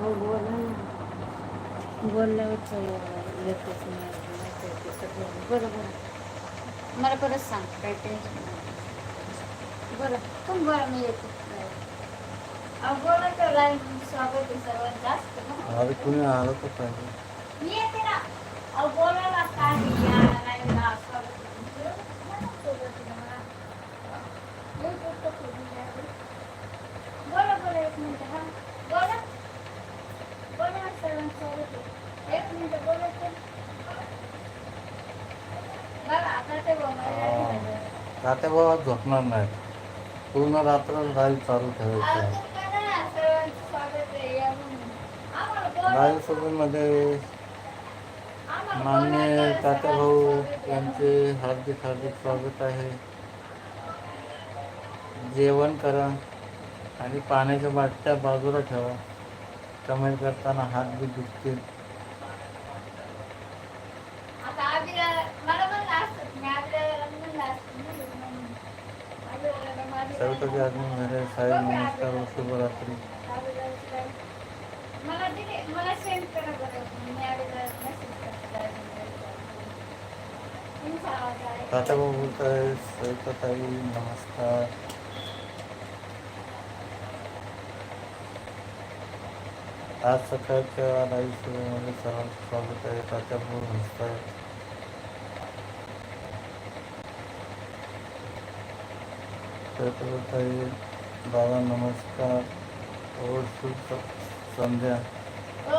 हो बोला बरं बरं. मला परत सांग काय टेन्शन नाही. बरं मी येते. अहो बोला तर लाईन स्वागत आहे सर्वात जास्त ना अरे कुणी आलं तर पाहिजे. मी येते ना. बोलायला काय या लाईनला स्वागत आहे तुमचं. मला सोबत आहे ना मला. लई गोष्ट खोदून द्यावी. बोला बोला एक मिनिट हा बोला बोला सर्वांचं स्वागत आहे. एक मिनिट बोला तर. बघा बाबा झोपणार नाही. पूर्ण रात्र लाईव्ह चालू ठेवायचं अहो, आहे मान्य तात्या भाऊ यांचे हार्दिक हार्दिक स्वागत आहे. जेवण करा आणि पाण्याच्या बाटल्या बाजूला ठेवा. कमेंट करताना हात बी दुखतील आता अभिला- मला म्हणलं असतं, मी अभिला म्हणलं असतं, म्हणलं म्हणून. अभिला माझी सर्वतरी आदमी मेरे साहेब नमस्कार व शुभरात्री अभिला काय- मला दिले मला सेंड करा बरं मी अभिला मेसेज करते तुमचा आवाज आहे. तात्या भाऊ बोलत आहे सविताताई नमस्कार. आज सकाळच्या लाईव्ह सुरूमध्ये सर्वांचं स्वागत आहे. तात्या भाऊ नमस्कार सविताताई दादा नमस्कार और शुभ संध्या हो.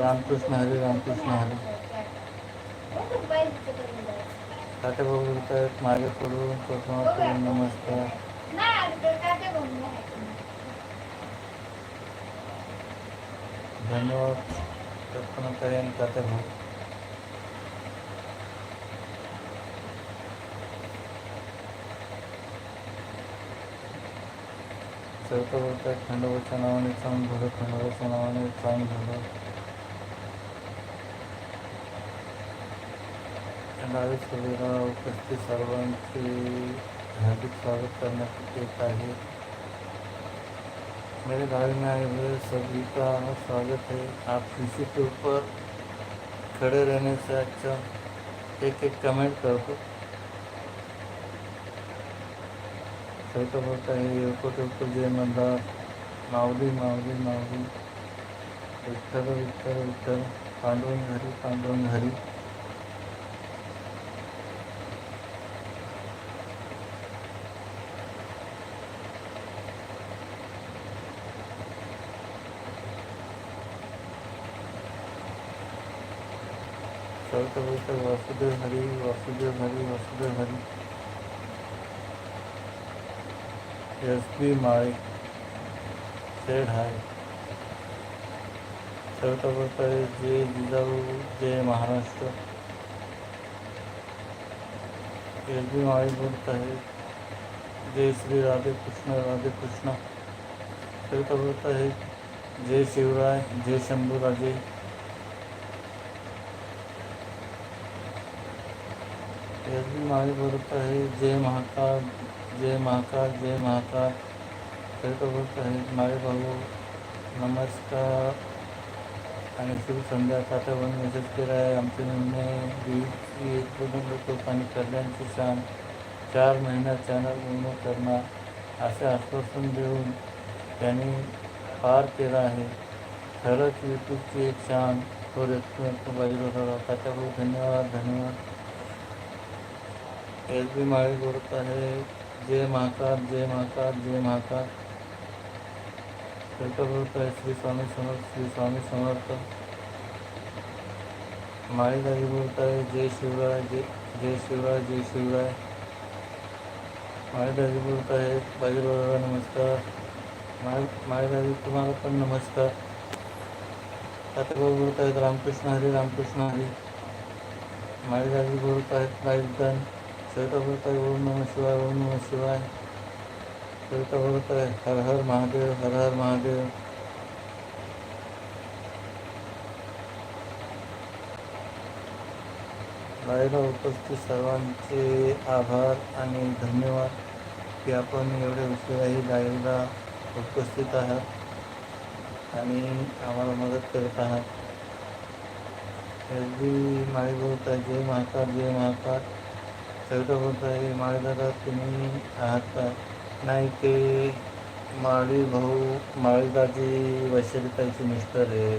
रामकृष्ण हरी रामकृष्ण हरी हो, तू बाई तिथं करून जायचं. तात्या भाऊ बोलत आहेत माझ्याकडून नमस्कार ते म्हणून नाही. धन्यवाद कल्पनाताई आणि तात्या भाऊ चौथा बोलत आहेत खंडोबाच्या नावाने चांग झालं खंडोबाच्या नावाने चांग झालं डावी सभेला उपस्थित सर्वांचे हार्दिक स्वागत करण्यात येत आहे मेरे भाई में आए हुए सभी का स्वागत है। आप किसी के ऊपर खड़े रहने से अच्छा एक एक कमेंट कर दो। छोटा बोलता है एयरपोर्ट ऊपर जय मंदार माऊली माऊली माऊली. विठ्ठल विठ्ठल विठ्ठल. पांडुरंग हरी पांडुरंग हरी. चौथा बोलता है Vasudev Hari Vasudev Hari Vasudev Hari. S B Mali said चौथा बोलता है जय जिजाऊ जय महाराष्ट्र। एस बी माळी बोलता है जय श्री राधे कृष्ण राधे कृष्ण। चौथा बोलता है जय शिवराय जय शंभू राजे। एस बी माळी बोलता है जय महाकाल। जय महाकाल जय महाकाल चौथा बोलता माळे भाऊ नमस्कार। आणि शुभ संध्या तात्यावर मेसेज केला आहे आमचे निर्णय बीची एक दोन लोक आणि कल्याणची शान चार महिन्यात चॅनल पूर्ण करणार असे आश्वासन देऊन त्यांनी पार केला आहे. खरंच यूट्यूबची एक शान तो रेस्टॉरंट बाजीराव तात्याभाऊ धन्यवाद धन्यवाद. एस बी माळी बोलत आहे जय महाकाल जय महाकाल जय महाकाल. आहे श्री स्वामी समर्थ श्री स्वामी समर्थ. माळीदारी बोलत आहे जय शिवराय जय जय शिवराय जय शिवराय. माळीदारी बोलत आहे बाजीराव नमस्कार. माळी माळीदारी तुम्हाला पण नमस्कार. आता बोलत आहेत रामकृष्ण हरी रामकृष्ण हरी. माळीदारी बोलत आहेत लाईव्ह डन चौथा ओम नम शिवाय ओम नम शिवाय। चौथा हर हर महादेव हर हर महादेव। लाईव्हला उपस्थित सर्वांचे आभार आणि धन्यवाद की आपण एवढे उशिराही लाईव्हला उपस्थित आहात आणि आम्हाला मदत करत आहात. एरवी माळी बोलत आहे जय महाकाल जय महाकाल सविता बोलत आहे तुम्ही आहात. का नाही ते माळी भाऊ माळीदाजी वैशालीताईचे मिस्टर आहे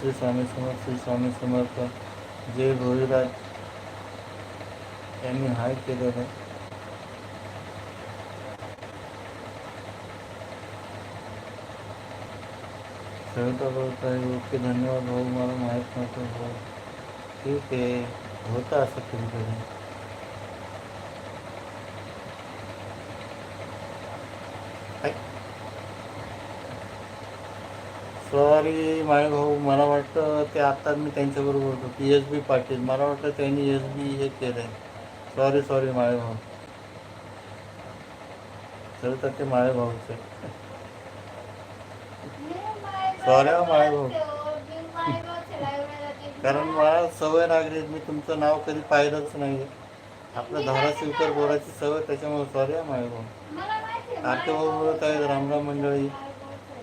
श्री स्वामी समर्थ श्री स्वामी समर्थ जय भोईराज यांनी हाय केलेलं आहे. सविता बोलत आहे ओके धन्यवाद भाऊ मला माहीत नव्हतं भाऊ. ठीक आहे होतं असं कधी कधी सॉरी माय भाऊ मला वाटतं ते आत्ताच मी त्यांच्याबरोबर होतो पी एस बी पाटील. मला वाटतं त्यांनी एस बी हे केलं आहे सॉरी सॉरी माय भाऊ. सविता ते माळे भाऊचे आहे. हा माळे भाऊ. कारण मला सवय लागली मी तुमचं नाव कधी पाहिलंच नाही. आपलं धाराशिवकर बोलायची सवय त्याच्यामुळे सॉरी हा माळे भाऊ. आरती भाऊ बोलत आहेत रामराम मंडळी.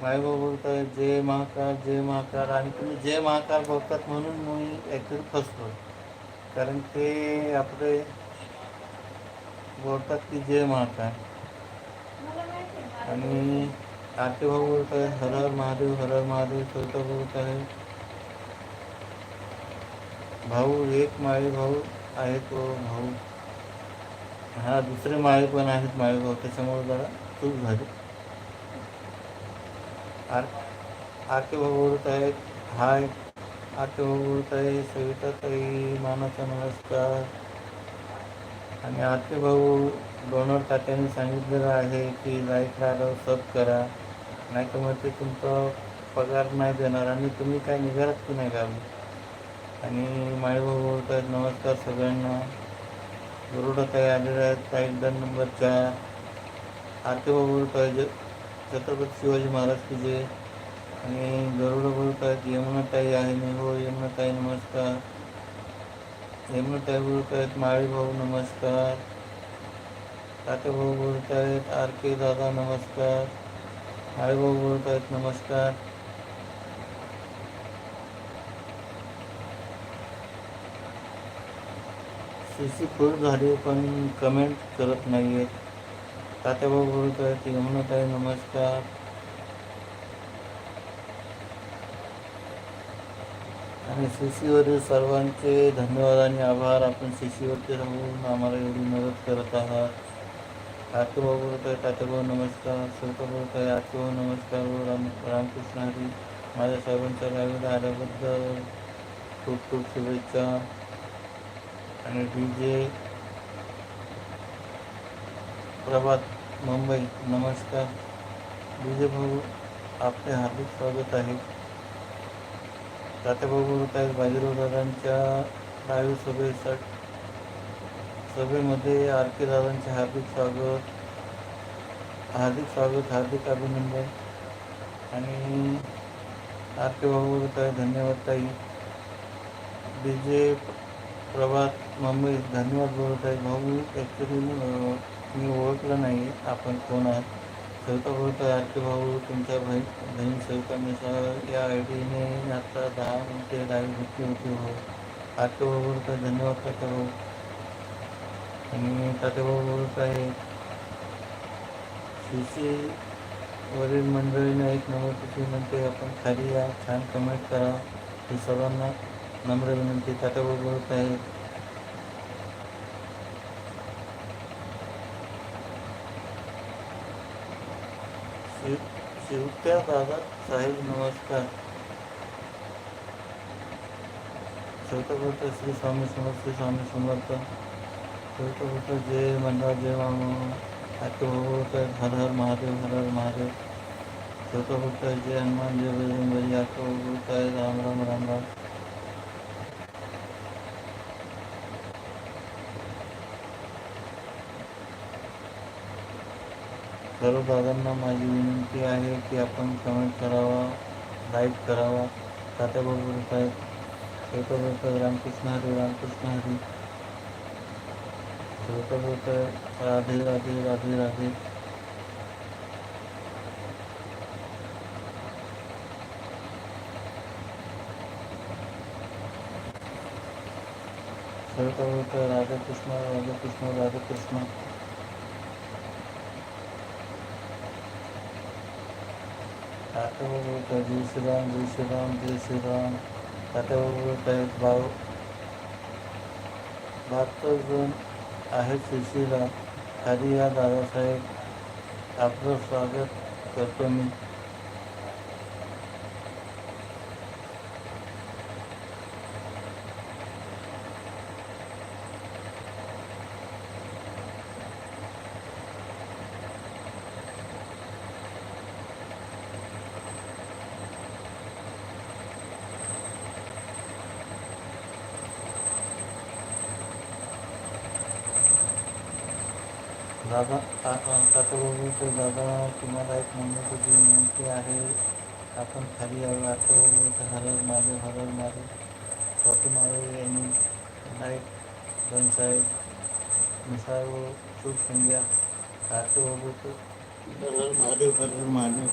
मायभाऊ बोलत आहेत जय महाकाल जय महाकाल. आणि तुम्ही जय महाकाल बोलतात म्हणून मी ॲक्च्युली फसतो कारण ते आपले बोलतात की जय महाकाल. आणि आरती भाऊ बोलत आहे हर हर महादेव हर हर महादेव सविता बोलत आहे. भाऊ एक माळे भाऊ आहे तो भाऊ. हा दुसरे माळे पण आहेत माळे भाऊ. त्याच्यामुळे जरा चूक झाली. आर आरती भाऊ बोलत आहेत हाय आरती भाऊ बोलत आहे सविता ताई मानाचा नमस्कार. आणि आरती भाऊ डोनर तात्याने सांगितलेलं आहे की लाईक राहिलं सब करा. नाही तर मग ते तुमचा पगार नाही देणार आणि तुम्ही काय निघालात की नाही गावी? आणि माळीभाऊ बोलत आहेत नमस्कार सगळ्यांना. गरुडा ताई आलेल्या आहेत ताई दोन नंबर चार आरती भाऊ बोलत आहे ज छत्रपती शिवाजी महाराज की जे आणि गरुडा बोलत आहेत यमुनाताई आहे मी हो यमुनाताई नमस्कार. यमुनाताई बोलत आहेत माळी भाऊ नमस्कार. ताते भाऊ बोलत आहेत आर के दादा नमस्कार. हाय भाऊ बोलत आहेत नमस्कार. सी सी फुल झाली पण कमेंट करत नाही आहेत तात्याभाऊ बोलत आहेत यमुनाताई नमस्कार. आणि सी सीवरील सर्वांचे धन्यवाद आणि आभार. आपण सी सीवरती राहून आम्हाला एवढी मदत करत आहात. आरतीभाऊ बोलत आहे तात्याभाऊ नमस्कार सविता बोलत आहे आरतीभाऊ नमस्कार व राम रामकृष्ण हरी. माझ्या साहेबांच्या लाईव्हला आल्याबद्दल खूप खूप शुभेच्छा. आणि डी जे प्रभात मुंबई नमस्कार. डी जे भाऊ आपले हार्दिक स्वागत आहे. तात्याभाऊ बोलत आहेत बाजीराव दादांच्या लाईव्ह सभेसाठी सभेमध्ये आर के दादांचे हार्दिक स्वागत हार्दिक स्वागत हार्दिक अभिनंदन. आणि आर के भाऊ ताई धन्यवाद ताई. डी जे प्रभात मुंबई धन्यवाद बोलत आहे भाऊ ॲक्च्युली मी ओळखलं नाही. आपण कोण आहात? सविता बोलत आहे आर के भाऊ तुमच्या बहीण बहीण सविता मिसळ या आय डीने आता दहा मिनिटे लाईव्ह घेतली होती भाऊ. आर के भाऊ बोलत आहे धन्यवाद तात्या भाऊ. सी सी वरील मंडळीने एक नंबर म्हणते आपण खाली या, छान कमेंट करा. ही सर्वांना नम्र विनंती तात्या भाऊ बोलत आहे शिव शिवत्या साहेब, नमस्कार. सविता बोलतो श्री स्वामी समर्थ श्री स्वामी समर्थ. सविता बोलतो जय मंडळ जय मामा आके भाऊ हर हर महादेव हर हर महादेव. सविता बोलत जय हनुमान जय बजरंगबली आके भाऊ बोलत राम राम राम राम. सर्व दादांना माझी विनंती आहे की आपण कमेंट करावा लाईक करावा. तात्याबरोबर साहेब आहेत श्वेता रामकृष्ण हरी रामकृष्ण हरी. बोलत आहे राधे राधे राधे राधे. श्वेता बोलत आहे राधे कृष्ण राधे कृष्ण राधे कृष्ण. तात्याभाऊ बोलत जय श्रीराम जय श्रीराम जय श्रीराम. आता बोलत आहेत भाऊ बहात्तर जण आहे सुशीला खाली या दादासाहेब आपलं स्वागत करतो मी. दादा तात्याबाबू तर दादा तुम्हाला एक म्हणण्याची विनंती आहे. आपण खाली आलो आठवू तर हरर मारे हरर मारे स्वाती मारे यांनी नाईक बनसाहेब मिसाळ व शुभ संध्या तात्याबाबू तर हरर महादेव हरर महादेव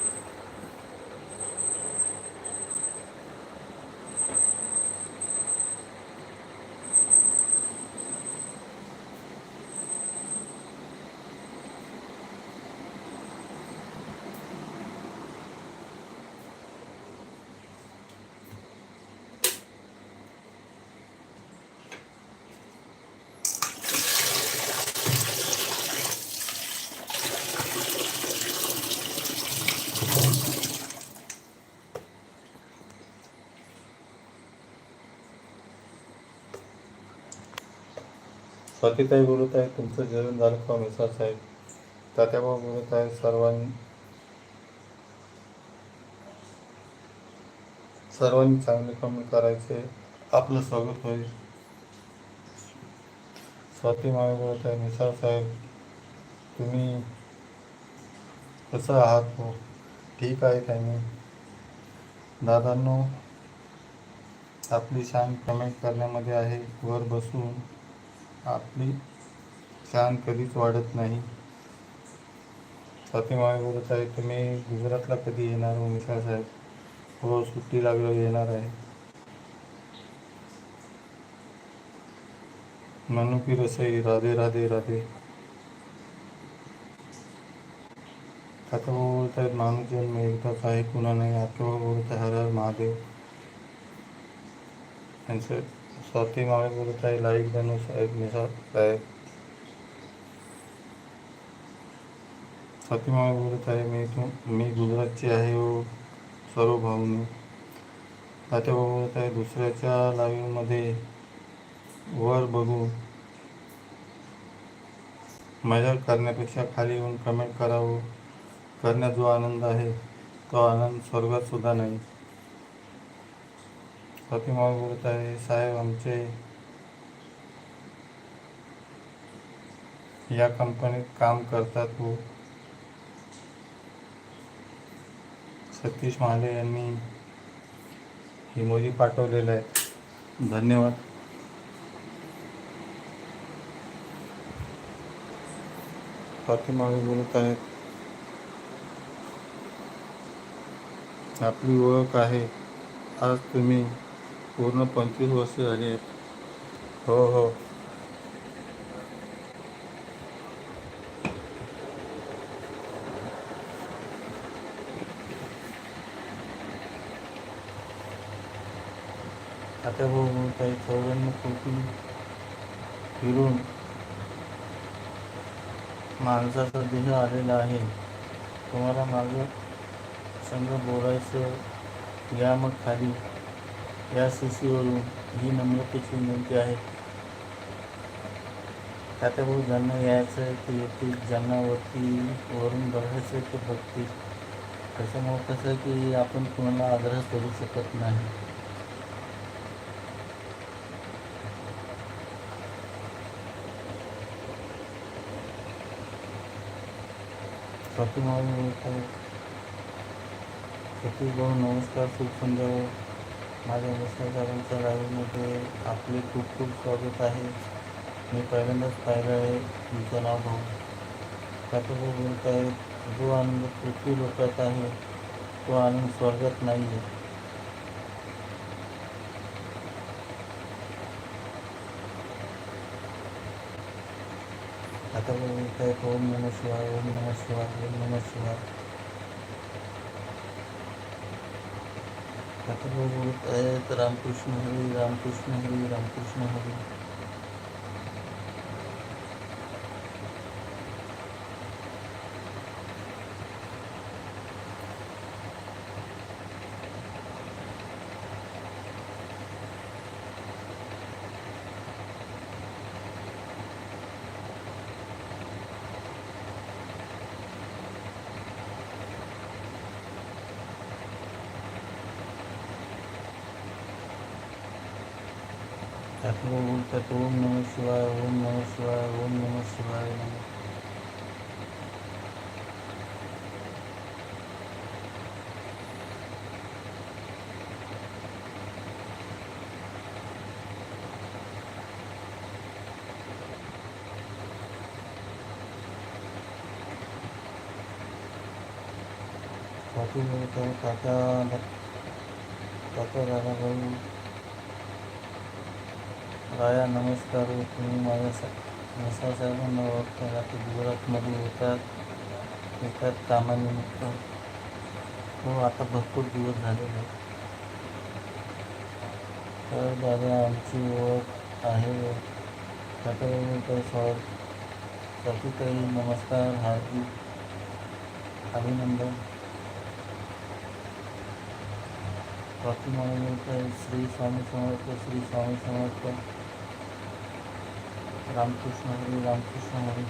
स्वातीताई बोलत आहे तुमचं जेवण झालं का मिसाळ साहेब? तात्याबा बोलत आहे सर्वांनी. सर्वांनी चांगले कमेंट करायचे आपलं स्वागत होईल. स्वाती मावे बोलत आहे मिसाळ साहेब तुम्ही कसं आहात हो? ठीक आहे त्यांनी दादांनो आपली शान कमेंट करण्यामध्ये आहे वर बसून. आपली शान कधीच वाढत नाही. स्वातीमाळे बोलत आहे तुम्ही गुजरातला कधी येणार हो मिश्रा साहेब? हो सुट्टी लागल्यावर येणार आहे. म्हणू की रसई राधे राधे राधे. आता बोलत आहेत माणूस जन्म एकदाच आहे कुणा नाही आता बोलत आहे हर हर महादेव. यांचं स्वाती माळे बोलत आहे लाईक बनू साहेब मिसा साहेब स्वाती माळे बोलत आहे मी तू मी गुजरातची आहे हो सर्व भाऊनी आता बोलत आहे दुसऱ्याच्या लाईव्हमध्ये वर बघू। मजा करण्यापेक्षा खाली येऊन कमेंट करावं करण्यात जो आनंद आहे तो आनंद स्वर्गात सुद्धा नाही। प्रतिमा बोलत आहे. साहेब आमचे या कंपनीत काम करतात व सतीश महाले यांनी इमोजी पाठवलेला आहे. धन्यवाद. प्रतिमा बोलत आहेत. आपली ओळख आहे. आज तुम्ही पूर्ण पंचवीस वर्ष झाली हो हो. आता भाऊ काही चौऱ्याण्णव कोटी फिरून माणसाचा देह आलेला आहे तुम्हाला माझं संग बोलायचं या मग खाली. या सीसीवरून ही नम्रतेची विनंती आहे. तात्या ज्यांना यायचं आहे ते येतील. ज्यांना वरती वरून बघायचं आहे ते बघतील. त्याच्यामुळं कसं आहे की आपण कोणाला आग्रह करू शकत नाही. प्रतिमा सतीश नमस्कार शुभ सुंदर माझ्या मिस्टरांच्या लाईव्हमध्ये आपले खूप खूप स्वागत आहे. मी पहिल्यांदाच पाहिलं आहे तुमचं नाव भाऊ त्याचं बोलत आहेत जो आनंद पृथ्वी लोकात आहे तो आनंद स्वर्गात नाही आहे आता बोलत आहेत ओम नम शिवाय ओम नम शिवाय ओम नम शिवाय. आता बोलत आहेत. रामकृष्ण हरी रामकृष्ण हरी रामकृष्ण हरी. आता बोलत आहेत ओम नम शिवाय ओम नम शिवाय ओम नम शिवाय नम स्वाती बोलत आहे काका काका दादा भाऊ राया नमस्कार तुम्ही माझ्या नसा साहेबांना ओळखता का? ते गुजरातमध्ये येतात. येतात कामानिमित्त. हो आता भरपूर दिवस झालेले. तर दादा आमची ओळख आहे. त्याच्याबरोबर सॉर. सतीताई नमस्कार हार्दिक अभिनंदन. प्रतिमा श्री स्वामी समर्थ श्री स्वामी समर्थ. रामकृष्ण हरी रामकृष्ण हरी।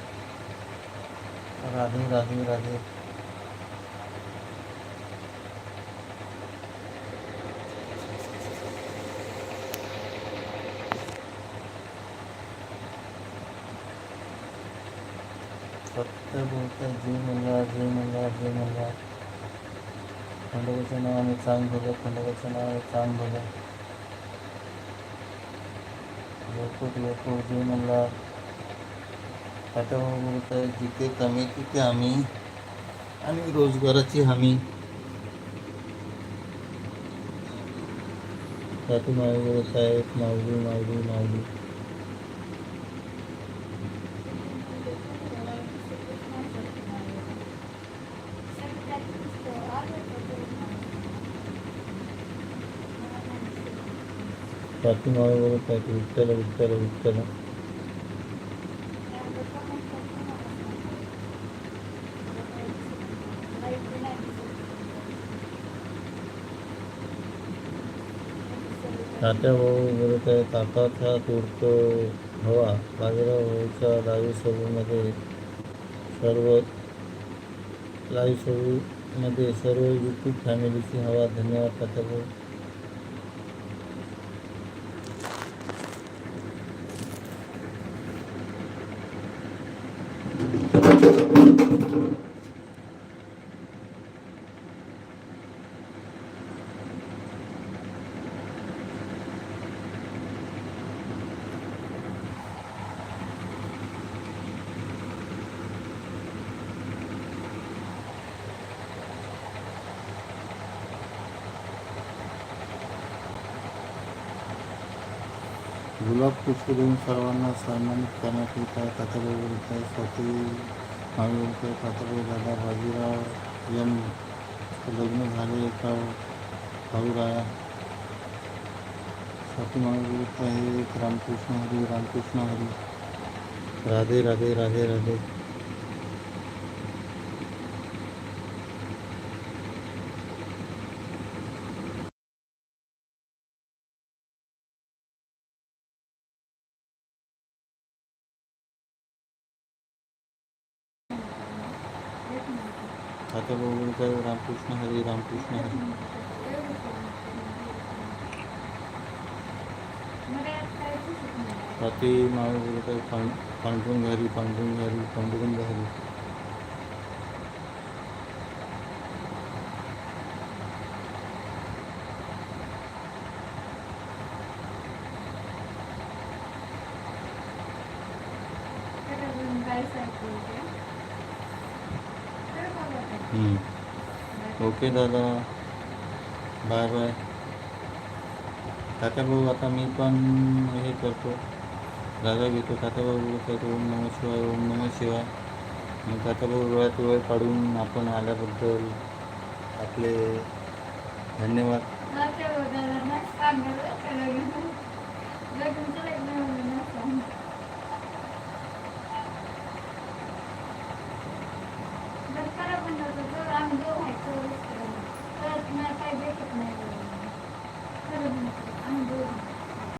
राधे राधे राधे। सत्य बोलतात जय मंगळा जय मंगळा जय मंगळा खंडोबाच्या नावाने चांग भलं खंडोबाच्या नावाने चांग भलं येतो येतो जे म्हणला. त्याच्यामुळे हो बोलत जिथे कमी तिथे आम्ही. आणि रोजगाराची हमी. त्यातून मावळी साहेब आहेत माऊली माऊली. माऊली त्यातून मावळी बोलत आहेत विठ्ठल विठ्ठल विठ्ठल. तात्या भाऊ बोलत आहे ताकाचा तुरतो हवा बाजीराव भाऊच्या लाईव्ह सभेमध्ये सर्व लाईव्ह सभेमध्ये सर्व यूट्यूब फॅमिलीची हवा. धन्यवाद तात्या भाऊ. गुलाब पुष्प देऊन सर्वांना सन्मानित करण्यात येत आहे तात्याबाई बोलत आहे स्वाती मामी बोलत आहे तात्याबाई दादा बाजीराव यम लग्न झाले एका भाऊ राया स्वाती मामी बोलत आहे रामकृष्ण हरी रामकृष्ण हरी. राधे राधे राधे राधे. तात्याबाई रामकृष्ण हरी रामकृष्ण हरी. स्वाती मामी बोलत आहे पांडुरंग हरी पांडुरंग हरी पांडुरंग हरी. ओके दादा. Bye bye. तात्या भाऊ आता मी पण हे करतो. जागा घेतो. तात्या भाऊ ओम नम शिवाय ओम नम शिवाय. मग तात्या भाऊ वेळात वेळ काढून आपण आल्याबद्दल आपले धन्यवाद.